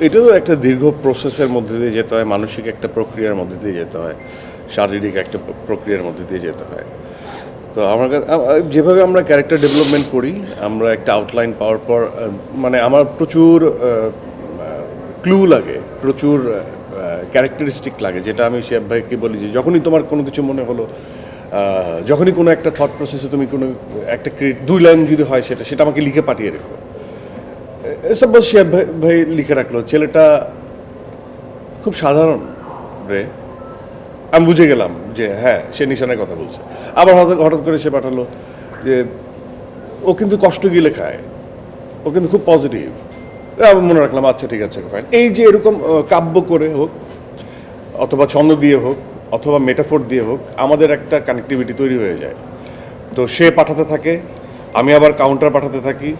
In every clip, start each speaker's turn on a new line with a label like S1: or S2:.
S1: এটা তো একটা দীর্ঘ প্রসেসের মধ্যে দিয়ে যেতে হয়, মানসিক একটা প্রক্রিয়ার মধ্যে দিয়ে যেতে হয়, শারীরিক একটা প্রক্রিয়ার মধ্যে দিয়ে যেতে হয়। তো আমার কা- আ- আ- যেভাবে আমরা ক্যারেক্টার ডেভেলপমেন্ট করি, আমরা একটা আউটলাইন পাওয়ার পর মানে আমার প্রচুর ক্লু লাগে, প্রচুর ক্যারেক্টারিস্টিক লাগে, যেটা আমি শেফ ভাইকে বলি যে যখনই তোমার কোনো কিছু মনে হলো যখনই কোনো একটা থট প্রসেসে তুমি কোনো একটা দুই লাইন যদি হয় সেটা সেটা আমাকে লিখে পাঠিয়ে রেখো। সাপোজ শেফ ভাই লিখে রাখল। ছেলেটা খুব সাধারণ রে। আমি বুঝে গেলাম যে হ্যাঁ সে নিশানের কথা বলছে। আবার হঠাৎ হঠাৎ করে সে পাঠালো যে, ও কিন্তু কষ্ট গিলে খায়। ও কিন্তু খুব পজিটিভ আমি মনে রাখলাম আচ্ছা ঠিক আছে ফাইন এই যে এরকম কাব্য করে হোক, অথবা ছন্দ দিয়ে হোক, অথবা মেটাফোর দিয়ে হোক, আমাদের একটা কানেক্টিভিটি তৈরি হয়ে যায়। তো সে পাঠাতে থাকে, আমি আবার কাউন্টার পাঠাতে থাকি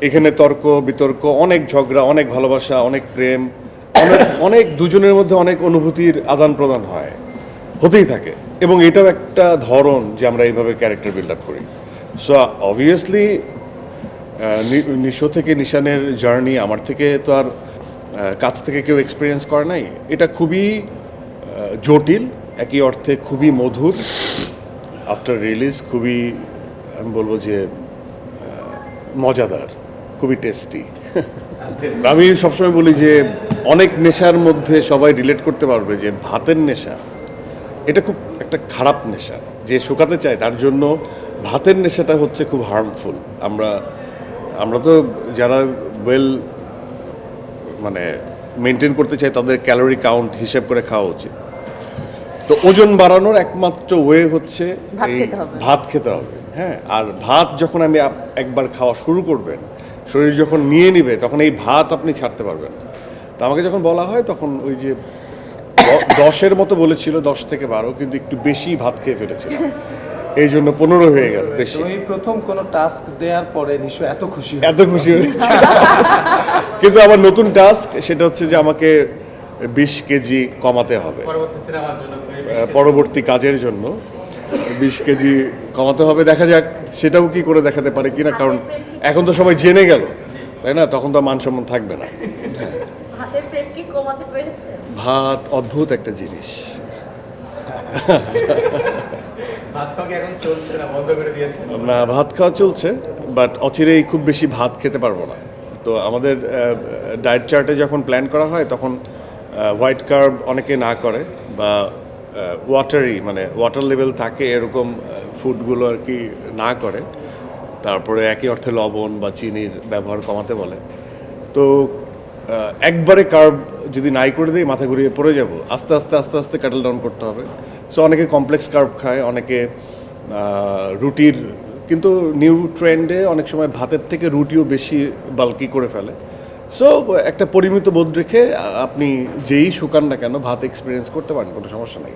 S1: এখানে তর্ক, বিতর্ক, অনেক ঝগড়া, অনেক ভালোবাসা, অনেক প্রেম, অনেক অনেক দুজনের মধ্যে অনেক অনুভূতির আদান প্রদান হয়। হতেই থাকে। এবং এটাও একটা ধরন যে আমরা এইভাবে ক্যারেক্টার বিল্ড আপ করি। সো অবভিয়াসলি নিশো থেকে নিশানের জার্নি আমার থেকে তো আর কাছ থেকে কেউ এক্সপিরিয়েন্স করে নাই। এটা খুবই জটিল, একই অর্থে খুবই মধুর। আফটার রিলিজ খুবই, আমি বলব যে মজাদার। খুবই টেস্টি। আমি সবসময় বলি যে অনেক নেশার মধ্যে সবাই রিলেট করতে পারবে যে ভাতের নেশা এটা খুব একটা খারাপ নেশা। যে শুকাতে চায় তার জন্য ভাতের নেশাটা হচ্ছে খুব হার্মফুল আমরা আমরা তো যারা ওয়েল মানে মেনটেন করতে চাই তাদের ক্যালোরি কাউন্ট হিসেব করে খাওয়া উচিত। তো ওজন বাড়ানোর একমাত্র ওয়ে হচ্ছে
S2: ভাত
S1: এই
S2: খেতে হবে।
S1: ভাত খেতে হবে হ্যাঁ? আর ভাত যখন আমি একবার খাওয়া শুরু করবেন শরীর যখন নিয়ে নিবে তখন এই ভাত আপনি ছাড়তে পারবেন তো আমাকে যখন বলা হয় তখন ওই যে দশের মতো বলেছিল দশ থেকে বারো কিন্তু একটু বেশি ভাত খেয়ে ফেলেছিলাম। এই জন্য পনেরো হয়ে গেল বেশি।
S3: তুমি প্রথম কোনো টাস্ক দেওয়ার পরে নিশ্চয় এত খুশি
S1: এত খুশি হয়েছে। কিন্তু আমার নতুন টাস্ক সেটা হচ্ছে যে আমাকে বিশ কেজি কমাতে হবে।
S4: পরবর্তী সিনেমার জন্য।
S1: আহ, পরবর্তী কাজের জন্য বিশ কেজি কমাতে হবে। দেখা যাক সেটাও কি করে দেখাতে পারে কিনা? কারণ এখন তো সবাই জেনে গেল তাই না? তখন তো আর মান সম্মান থাকবে না ভাত অদ্ভুত একটা জিনিস।
S4: ভাত খাওয়া চলছে না বন্ধ করে দিয়েছে?
S1: না ভাত খাওয়া চলছে বাট অচিরেই খুব বেশি ভাত খেতে পারব না। তো আমাদের ডায়েট চার্টে যখন প্ল্যান করা হয় তখন হোয়াইট কার্ব অনেকে না করে বা ওয়াটারি মানে ওয়াটার লেভেল থাকে এরকম ফুডগুলো আর কি না করে, তারপরে একই অর্থে লবণ বা চিনির ব্যবহার কমাতে বলে। তো একবারে কার্ব যদি নাই করে দিই, মাথা ঘুরিয়ে পড়ে যাব। আস্তে আস্তে আস্তে আস্তে ক্যাটেল ডাউন করতে হবে। সো অনেকে কমপ্লেক্স কার্ব খায়, অনেকে রুটির, কিন্তু নিউ ট্রেন্ডে অনেক সময় ভাতের থেকে রুটিও বেশি বাল্কি করে ফেলে। সো একটা পরিমিত বোধ রেখে আপনি যেই শুকান না কেন, ভাত এক্সপিরিয়েন্স করতে পারেন, কোনো সমস্যা নেই।